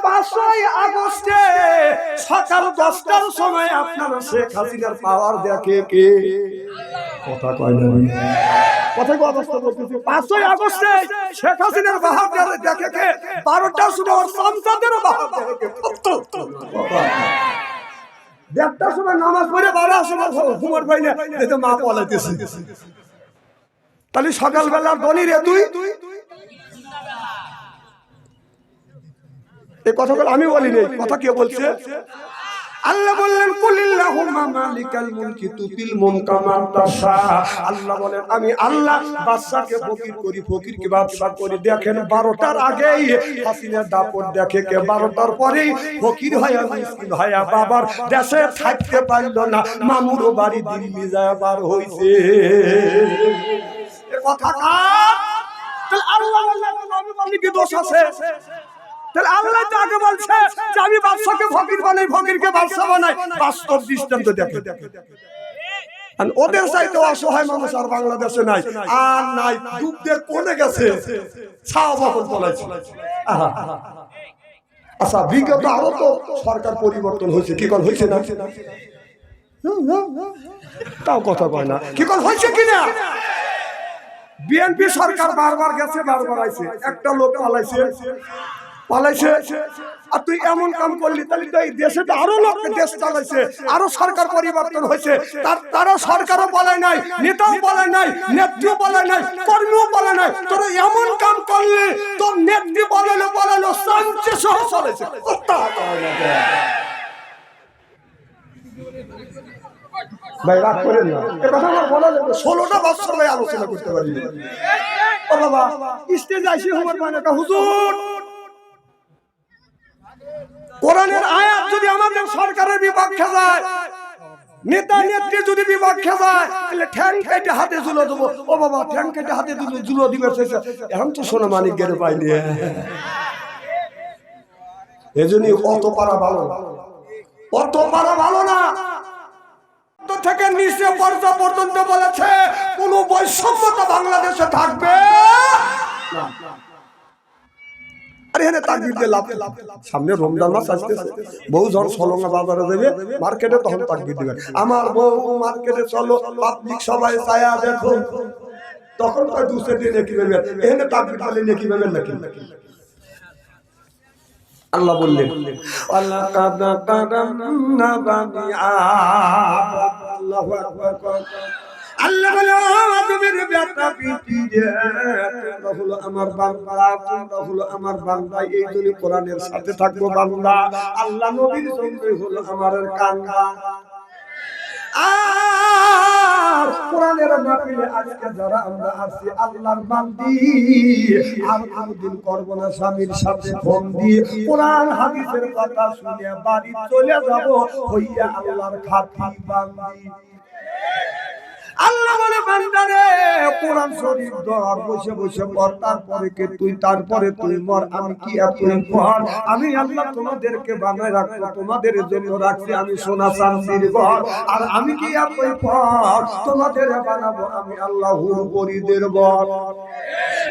পাঁচই আগস্টে সকাল দশটার সময় আপনারা শেখ হাসিনার পাওয়ার দেখে কে? কথা কয় না আগস্টে শেখ হাসিনার দেখে কে? সময় নামাজ পড়ে তাহলে সকালবেলার দলির এ এই কথাগুলো আমি বলিনি কথা কে বলছে? আল্লাহ বললেন কুলিল্লাহুম্মা মালিকাল মুলকি তুতিল মুলকা মান তাশা। আল্লাহ বলেন, আমি আল্লাহ বাদশাকে ফকির করি, ফকিরকে বাদশা করি। দেখেন 12টার আগেই দাপট দেখে কে? 12টার পরেই ফকির হয়ে মিসকিন হয়ে বাবার দেশে থাকতে পারল না। মামুরও বাড়ি দিল্লি যায়, বার হইছে। এ কথা কার? তাহলে আল্লাহ আমি কি দোষ আছে। তাহলে আল্লাহ তো আগে বলছে যে আমি বাদশাকে ফকির বানাই, ফকিরকে বাদশা বানাই, বাস্তব দৃষ্টান্ত দেখে। ওদের চাইতে অসহায় মানুষ আর বাংলাদেশে নাই। আর নাই, ডুবদের কোনে গেছে। আচ্ছা বিগত আরও তো সরকার পরিবর্তন হয়েছে। কি কর, হয়েছে না? তাও কথা কয় না। কি কর, হয়েছে কিনা বিএনপি সরকার বারবার গেছে, বারবার আইছে। একটা লোক পালাইছে। পালাইছে। আর তুই এমন কাম করলি, তাহলে তো এই দেশে তো আরও লোক দেশ চালাইছে, আরও সরকার পরিবর্তন হয়েছে। তার তারও সরকারও বলে নাই, নেতাও বলে নাই বলে নাই, কর্মীও বলে নাই। তোরা এমন কাম করলি তোর নেত্রী বলালো বলালো শান্তি সহ চলেছে। ভাই, রাগ করেন না। এ কথা আমার বলা যাবে ষোলোটা বছর আলোচনা করতে পারি বাবা আইসি হুজুর! কোরআনের আয়াত যদি আমাদের সরকারের বিপক্ষে যায়, নেতা নেত্রী যদি বিপক্ষে যায়, তাহলে ঠ্যাং কেটে হাতে জুলো দেবো ও বাবা, ঠ্যাং কেটে হাতে দিল জুলো দিবে শেষে। এখন তো সোনা মানিক গেলে পাইনি এজন্যই অত পারা ভালো। অত পারা ভালো না থেকে নিচে পর্যা পর্যন্ত বলেছে, কোন বৈষম্যতা বাংলাদেশে থাকবে না। এখানে তাকবির দিয়ে লাভ সামনে রমজান মাস আসতেছে। বউ যখন সলঙ্গা বাজারে দেবে মার্কেটে তখন আমার বউ মার্কেটে চলো, পাবলিক সবাই ছায়া দেখো। তখন দুসে দিয়ে নেকি নেকি নাকি? আল্লাহ বললেন আল্লাহ কাদা কারামনা বানি আল্লাহু আকবার। আল্লাহ বলে আদমের আমার বান্দা, তোমরা হলো আমার বান্দা, এই জন্য কোরআনের সাথে থাকব বান্দা। আল্লাহ নবীর সঙ্গে হলো আমার কান্দা আর কোরআনের আমরা আছি, আল্লাহর বান্দি, আর কোনদিন করব না স্বামীর সাথে কথা শুনে বাড়ি চলে যাব, হইয়া আল্লাহর খাতি বান্দি। আল্লাহ বলে, বান্দারে, কোরআন শরীফ ধর, বসে বসে পড় তারপরে কে তুই, তারপরে তুই মর, আমি কি তুই পড় আমি আল্লাহ তোমাদেরকে বানায় রাখব, তোমাদের জন্য রাখছি, আমি সোনা শান্তির ঘর। আর আমি কি তুই তোমাদের বানাবো, আমি আল্লাহ হুরপরিদের বর।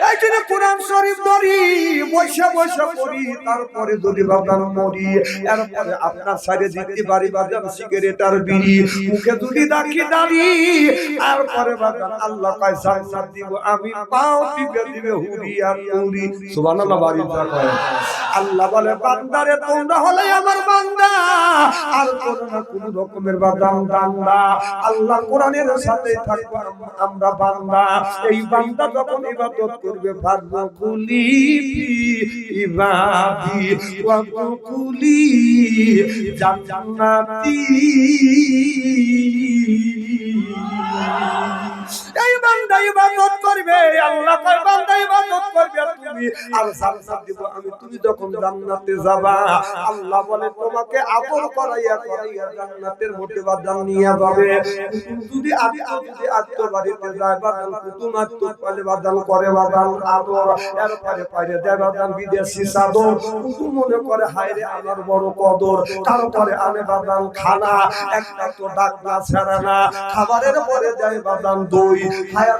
এই জন্য কোরআন শরীফ ধরি, বসে বসে পড়ি, তারপরে যদি বাদান মরি, এরপরে আপনার সাইডে দিতে পারি বাদান সিগারেট আর বিড়ি। মুখে যদি রাখি দাঁড়ি তারপরে আল্লাহ কয়, জান্নাত দিব আমি, পাও টিপে দিবে হুরি আর হুরি সুবহানাল্লাহ, বাড়ি কয়। আল্লাহ বলে, বান্দারে, তোমরা হলে আমার বান্দা। আর কোনো না কোনো রকমের বাদাম বান্দা আল্লাহ কোরআনের সাথে থাকব আমরা বান্দা। এই বান্দা যখন ইবাদত করবে, ভাগ্য কুলি ইবাদি ওয়া কুলি জান্নাতি। বান্দা ইবাদত করবে। আল্লাহ কয়, বান্দা ইবাদত করবে তুমি আর জান্নাত দিব আমি। তুমি যখন জান্নাতে যাবা, আল্লাহ বলে, তোমাকে আদর করাইয়া করাইয়া জান্নাতের মধ্যে বাদান নিয়ে যাবে। যদি আত্ম যদি আত্ম বাড়িতে যায় বাদান কুতুম আত্ম পালে বাদান করে বাদান আদর এরপরে পাইরে দেয় বাদান বিদেশি সাদর কুতুম মনে করে হায়রে আমার বড় কদর তারপরে আনে বাদান খানা, একটা তো ডাকনা ছাড়া না। খাবারের পরে দেয় বাদান দই। খায়াতে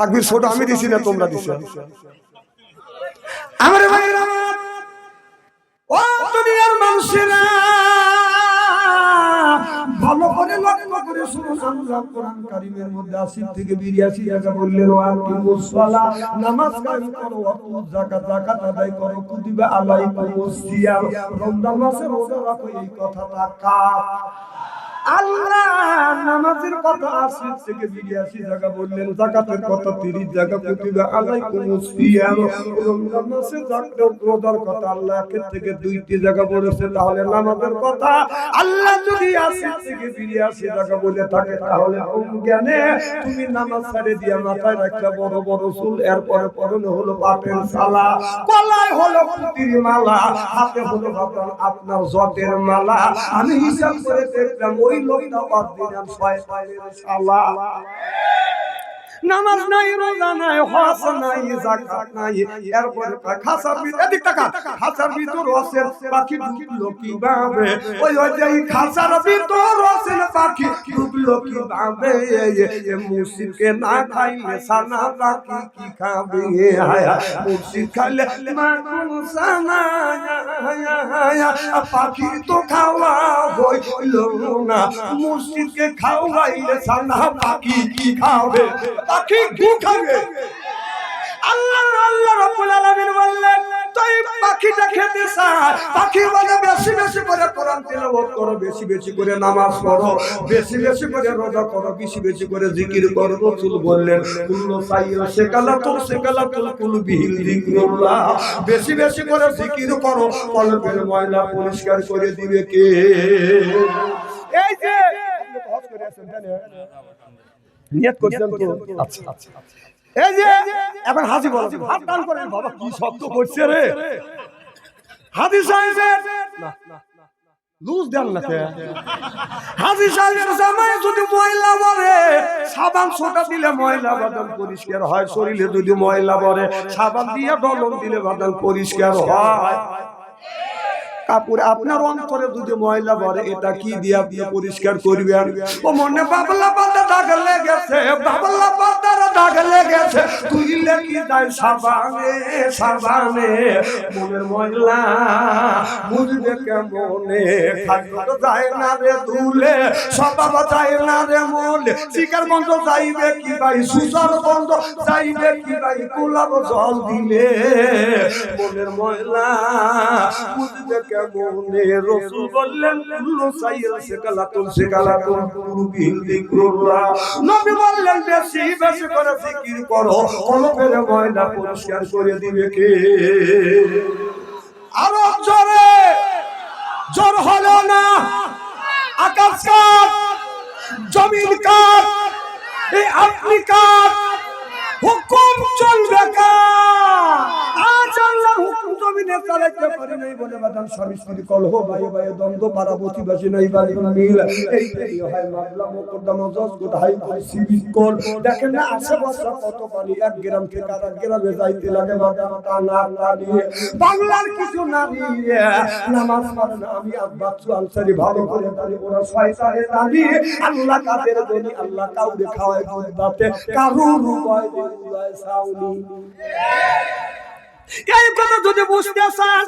তাকবির ছোট, আমি দিছি না, তোমরা দিছো। আমার ভাইরা ও দুনিয়ার মানুষেরা, ভালো করে লক্ষ্য করে কোরআন মধ্যে 80 থেকে 82 জায়গা বললেন নামাজ কায়েম করো যাকাত যাকাত আদায় করো, কুতিবা আলাইকুমুস সিয়াম। রমজান মাসে রোজা রাখো, এই কথাটা কার? তাহলে নামাজের কথা আল্লাহ যদি থেকে তাহলে তুমি নামাজ মাথায় বড় বড় চুল, এরপরে পরনে হলো পাপের সালা গলায় হলো পুতির মালা, হাতে হলো আপনার জটের মালা। আমি হিসাব করে দেখলাম, ওই লোকটা অর্দিনাল শয়তানের শালা নামাজ নাই, রোজা নাই, হজ নাই, যাকাত নাই। এরপরে খাসার এদিক তাকা খাসার ভিতর রসের পাখি ঢুকলো কি ভাবে ওই ওই যে খাসার ভিতর রসের পাখি ঢুকলো কি ভাবে এ মুসিকে না খাইলে সানা পাখি কি খাবে? মুসিক খাইলে সানা পাখি তো খাওয়া হইল না। মুসিকে খাওয়াইলে সানা পাখি কি খাবে? পাখি ঘু খাবে। আল্লাহ আল্লাহ রাব্বুল আলামিন বললেন তুই পাখিটা খেতে চায়। পাখি বলে বেশি বেশি করে কোরআন তেলাওয়াত করো বেশি বেশি করে নামাজ পড়ো বেশি বেশি করে রোজা করো বেশি বেশি করে জিকির করো। রাসূল বললেন কুল্লু সাইয়্যা সেকালা তো সেকালা তো কুল বিহিল যিকরুল্লাহ। বেশি বেশি করে জিকির করো কলবের ময়লা পরিষ্কার করে দিবে কে? এই যে হজ করে আছেন তাই না? নিয়ত করছেন তো? আচ্ছা আচ্ছা। এই যে এখন বলো হাত টান করেন। বাবা কি শব্দ করছে রে? সাহেব লুজ দেন না কে হাজি সাহেবের জামাই যদি ময়লা বলে সাবান সোটা দিলে ময়লা পরিষ্কার হয়। শরীরে যদি ময়লা বলে সাবান দিয়ে ডলন দিলে পরিষ্কার হয়। কাপড় আপনার অন্তরে যদি ময়লা ভরে এটা কি দিয়ে আপনি পরিষ্কার করবেন? ও মনে বাবলা দাগ লেগেছে বাবলা পাতার দাগ লেগেছে তুইলে কি তাই সাবানে সাবানে? মনের ময়লা বুঝবে কেমনে? খাদ্য যায় না রে তুলে স্বভাব যায় না রে মলে। শিকার বন্ধ যাইবে কি ভাই? সুসার বন্ধ যাইবে কি ভাই? গোলাপ জল দিলে মনের ময়লা বুঝবে কেমনে? রসুল বললেন কুল্লু সাইয়্যা সেকালাতুন সেকালাতুন কুরবিল যিকরুল্লাহ নবী বললেন, বেশি বেশি করে জিকির করো। কলবের ময়লা পরিষ্কার করে দিবে কে? আরও জোরে, জোর হলো না। আকাশ কাপ জমিন এই আপনি কাপ হুকুম চলবে হুকুম জমিনে চালাইতে পারে নাই বলে বাদান স্বামী স্ত্রী বাংলার কিছু না কারুর উপায় সাউনি এই কথা যদি বুঝতে চান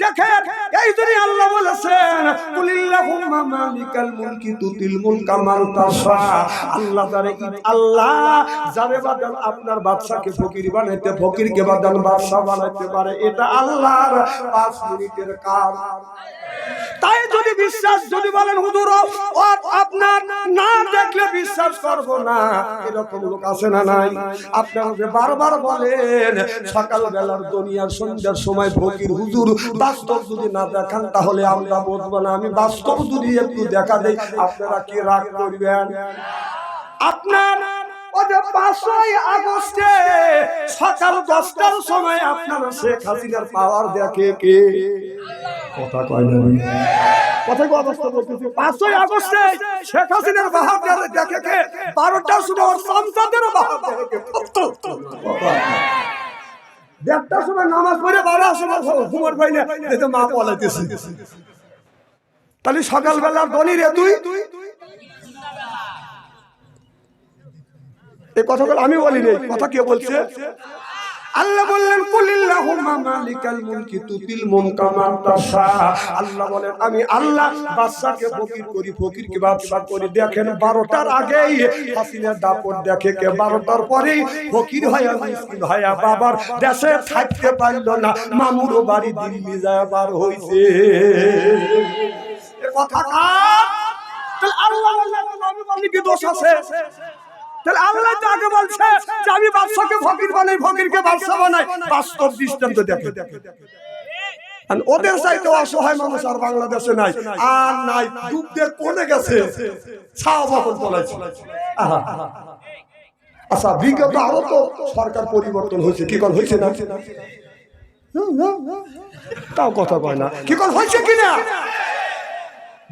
দেখেন এই জন্য আল্লাহ বলেছেন, কুলিল্লাহুম্মা মালিকাল মুলকি তুতিল মান তাশা। আল্লাহ আল্লাহ যারে বাদান আপনার বাদশাকে ফকির বানাইতে, ফকিরকে বাদান বাদশা বানাইতে পারে, এটা আল্লাহর 5 মিনিটের কাজ। তাই যদি বিশ্বাস, যদি বলেন, হুজুর আপনার না দেখলে বিশ্বাস করব না। এরকম লোক আছে না নাই? আপনারা বারবার বলেন সকাল বেলার দুনিয়ার সন্ধ্যার সময় ফকির হুজুর বাস্তব যদি না দেখান, তাহলে আমরা বুঝব না। আমি বাস্তব যদি একটু দেখা দেই, আপনারা কি রাগ করবেন? আপনার পাঁচই আগস্টে সময় শেখ হাসিনার পাওয়ার দেখে কে? শেখ হাসিনার দেখে কে? বারোটার সময় সংসদের বাহাদুর দেখে? দেড়টার সময় নামাজ পড়ে সময় ঘুমার পাই না এই তো মা পলাইতেছে। তাহলে সকালবেলার দলির রে তুই? এই কথাগুলো আমি বলি রে কথা কে বলছে? আল্লাহ বললেন মালিকাল মুলকি তুতিল আল্লাহ বলেন, আমি আল্লাহ ফকির করি, ফকিরকে বাদশা করি। দেখেন 12টার আগেই হাসিনা দাপট দেখে কে? 12টার পরেই ফকির হয়ে মিসকিন হয়ে, বাবার দেশে থাকতে পারল না। মামুরও বাড়ি দিল্লি যায়, বার হইছে। কথা তাহলে আল্লাহ কি দোষ আছে। তাহলে আল্লাহ তো আগে বলছে যে আমি বাদশাকে ফকির বানাই, ফকিরকে বাদশা বানাই, বাস্তব দৃষ্টান্ত দেখে। ওদের চাইতে অসহায় মানুষ আর বাংলাদেশে নাই। আর নাই, ডুবদের কোনে গেছে। ছাও বকল তোলাইছে আচ্ছা বিগত আরও তো সরকার পরিবর্তন হয়েছে। কি কল হয়েছে না? তাও কথা কয় না। কি কল হয়েছে কিনা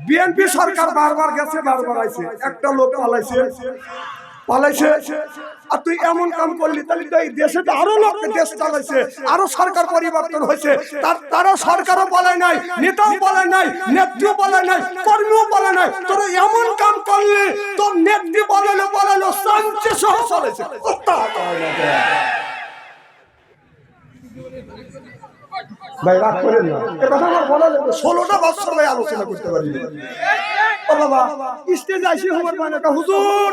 বিএনপি সরকার বারবার গেছে, বারবার আইছে। একটা লোক পালাইছে। পালাইছে। আর তুই এমন কাম করলি, তাহলে তো এই দেশে তো আরও লোক দেশ চালাইছে, আরও সরকার পরিবর্তন হয়েছে। তার তারও সরকারও বলে নাই, নেতাও বলে নাই, নেত্রীও বলে নাই, কর্মীও বলে নাই। তোরা এমন কাম করলি, তোর নেত্রী বলালো বলালো শান্তি সহ চলেছে? ভাই, রাগ করেন না। এ কথা আমার বলা যাবে ষোলোটা বছর ভাই আলোচনা করতে পারি বাবা, স্টেজ আসি হবার মানে হুজুর!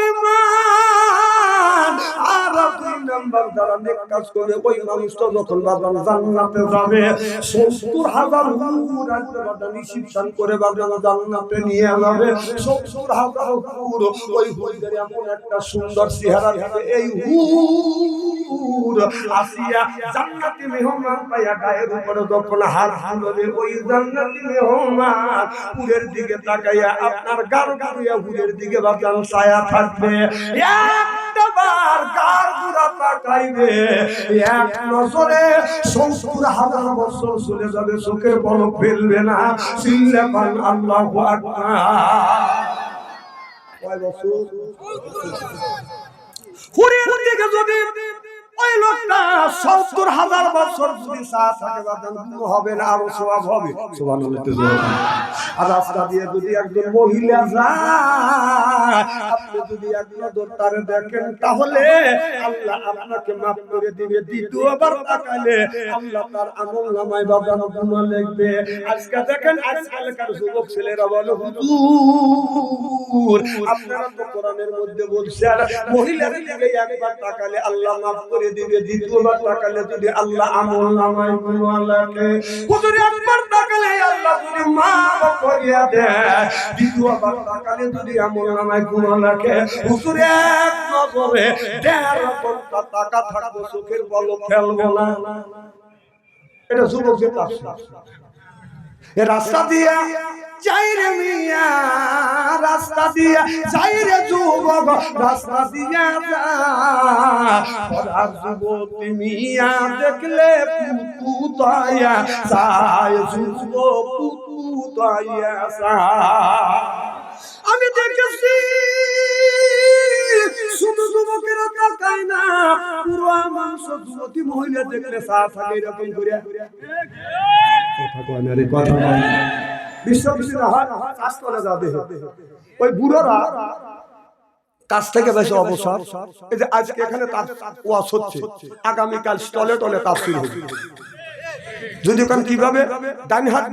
নাম্বার যারা নেক কাজ ওই মানুষটা যখন জান্নাতে যাবে, সত্তর হাজার করে জান্নাতে নিয়ে যাবে। সত্তর হাজার ওই এমন একটা সুন্দর চেহারা এই আসিয়া মেহমান গায়ের উপরে যখন ওই মেহমান হুরের দিকে তাকাইয়া আপনার গার গাড়িয়া হুরের দিকে বাজান ছায়া থাকবে। একটা বার গার চলে যাবে, চোখের পলক ফেলবে না। চিল্লে পান আল্লাহ হাজার হবে না, আরও হবে। আর রাস্তা দিয়ে যদি একজন মহিলা যায় আপনি যদি এক নজর তারে দেখেন, তাহলে আল্লাহ আপনাকে মাফ করে দিবে। দ্বিতীয়বার তাকালে আল্লাহ তার আমল নামায় বাদাম গুণা লিখবে। আজকে দেখেন আজকালকার যুবক ছেলেরা বলে, হুজুর, আপনারা তো কোরআনের মধ্যে বলছেন মহিলার দিকে একবার তাকালে আল্লাহ মাফ করে দিবে। দ্বিতীয়বার তাকালে যদি আল্লাহ আমল নামায় গুনাহ লাগে হুজুর, একবার তাকালে আল্লাহ যদি মাফ করিয়া দেয়, দ্বিতীয়বার তাকালে যদি আমল নামায় গুনাহ লাগে হুজুর, এক নজরে দেড় ঘণ্টা টাকা থাকব চোখের বলো খেলব না। এটা যুবক এ রাস্তা দিয়া যাই রে মিয়া, রাস্তা দিয়া যাই রে যুবক, রাস্তা দিয়া যা। যুবতী মিয়া দেখলে পুতু তায়া যায়, যুবক পুতু তায়া আমি দেখেছি যুবকেরা না। পুরো মাংস যুবতী মহিলা দেখলে চা থাকে এরকম করে। কথা কয় না রে, কথা হাত কাজ করে যাবে। ওই বুড়োরা কাছ থেকে বেশি অবসর। এই যে আজকে এখানে ওয়াশ হচ্ছে, আগামীকাল স্টলে টলে শুরু হবে। যদি ওখানে কীভাবে ডান হাত